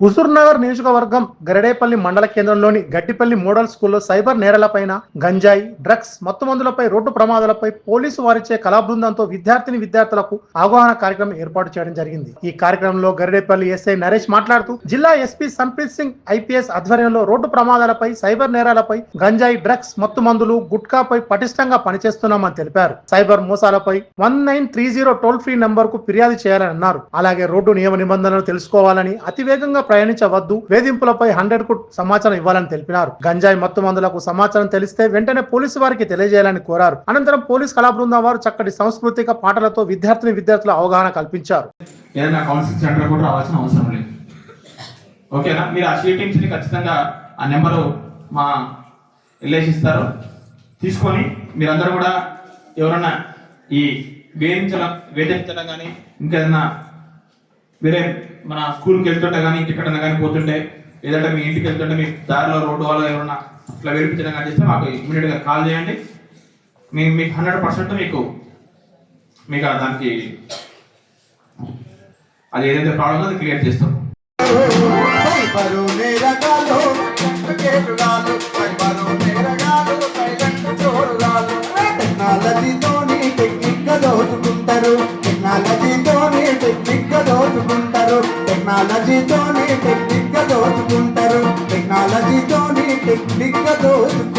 హుజూర్నగర్ నియోజకవర్గం గరడేపల్లి మండల కేంద్రంలోని గట్టిపల్లి మోడల్ స్కూల్లో సైబర్ నేరాలపైన గంజాయి డ్రగ్స్ మత్తు మందులపై రోడ్డు ప్రమాదాలపై పోలీసు వారిచ్చే కళా బృందంతో విద్యార్థిని విద్యార్థులకు అవగాహన కార్యక్రమం ఏర్పాటు చేయడం జరిగింది. ఈ కార్యక్రమంలో గరడేపల్లి ఎస్ఐ నరేష్ మాట్లాడుతూ జిల్లా ఎస్పీ సంప్రీత్ సింగ్ ఐపీఎస్ ఆధ్వర్యంలో రోడ్డు ప్రమాదాలపై సైబర్ నేరాలపై గంజాయి డ్రగ్స్ మత్తు మందులు గుట్కాపై పటిష్టంగా పనిచేస్తున్నామని తెలిపారు. Cyber మోసాలపై one nine three zero toll free నంబర్కు ఫిర్యాదు చేయాలని అన్నారు. అలాగే రోడ్డు నియమ నిబంధనలు తెలుసుకోవాలని అతివేగంగా ప్రయాణించవద్దు. వేధింపులపై హండ్రెడ్కు సమాచారం ఇవ్వాలని తెలిపినారు. గంజాయి మత్తు మందులకు సమాచారం తెలిస్తే వెంటనే పోలీసు వారికి తెలియజేయాలని కోరారు. అనంతరం పోలీస్ కళా బృందం వారు చక్కటి సాంస్కృతిక పాటలతో విద్యార్థిని విద్యార్థుల అవగాహన కల్పించారు. ఏదైనా కౌన్సిలింగ్ సెంటర్ కూడా రావాల్సిన అవసరం లేదు. ఓకేనా? మీరు ఆ షీటింగ్స్ని ఖచ్చితంగా ఆ నెంబరు మా ఇస్తారు. తీసుకొని మీరందరూ కూడా ఎవరన్నా ఈ వేధించడం వేధించడం కానీ ఇంకేదన్నా వేరే మన స్కూల్కి వెళ్తుంటే కానీ ఇంటికన్నా కానీ పోతుంటే లేదంటే మీ ఇంటికి వెళ్తుంటే మీ దారిలో రోడ్డు వాళ్ళు ఏమన్నా ఇట్లా వేడిపించడం కానీ చేస్తే మాకు ఇమీడియట్గా కాల్ చేయండి. మేము మీకు హండ్రెడ్ పర్సెంట్ మీకు మీకు దానికి అది ఏదైతే ప్రాబ్లం అది క్లియర్ చేస్తాం. టెక్నాలజీతోని టెక్నిక్ దోచుకుంటారు. టెక్నిక్గా దోచుకుంటారు టెక్నాలజీతోనే టెక్నిక్గా దోచుకుంటారు టెక్నాలజీతోనే టెక్నిక్గా దోచుకుంటారు